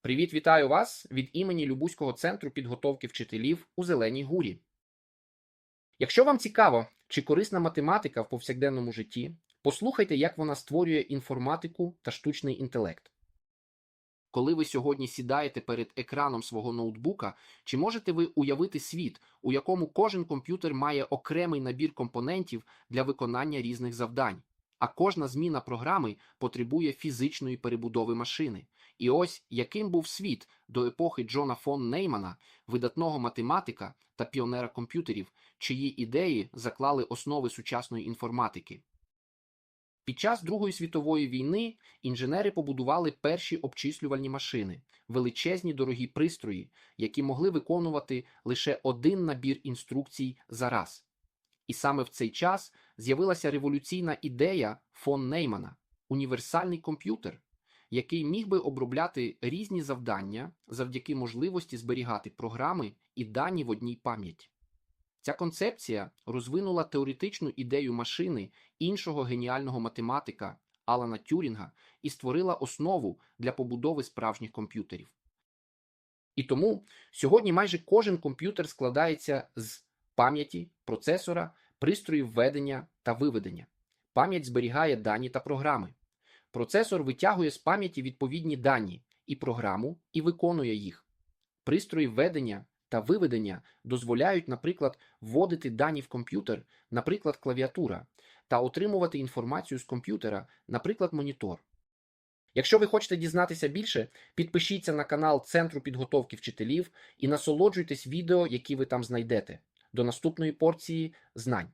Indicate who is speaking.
Speaker 1: Привіт, вітаю вас від імені Любузького центру підготовки вчителів у Зеленій Гурі. Якщо вам цікаво, чи корисна математика в повсякденному житті, послухайте, як вона створює інформатику та штучний інтелект. Коли ви сьогодні сідаєте перед екраном свого ноутбука, чи можете ви уявити світ, у якому кожен комп'ютер має окремий набір компонентів для виконання різних завдань, а кожна зміна програми потребує фізичної перебудови машини. І ось яким був світ до епохи Джона фон Неймана, видатного математика та піонера комп'ютерів, чиї ідеї заклали основи сучасної інформатики. Під час Другої світової війни інженери побудували перші обчислювальні машини, величезні дорогі пристрої, які могли виконувати лише один набір інструкцій за раз. І саме в цей час з'явилася революційна ідея фон Неймана універсальний комп'ютер, який міг би обробляти різні завдання завдяки можливості зберігати програми і дані в одній пам'яті. Ця концепція розвинула теоретичну ідею машини іншого геніального математика Алана Тюрінга і створила основу для побудови справжніх комп'ютерів. І тому сьогодні майже кожен комп'ютер складається з пам'яті, процесора, пристроїв введення та виведення. Пам'ять зберігає дані та програми. Процесор витягує з пам'яті відповідні дані і програму і виконує їх. Пристрої введення та виведення дозволяють, наприклад, вводити дані в комп'ютер, наприклад, клавіатура, та отримувати інформацію з комп'ютера, наприклад, монітор. Якщо ви хочете дізнатися більше, підпишіться на канал Центру підготовки вчителів і насолоджуйтесь відео, які ви там знайдете. До наступної порції знань.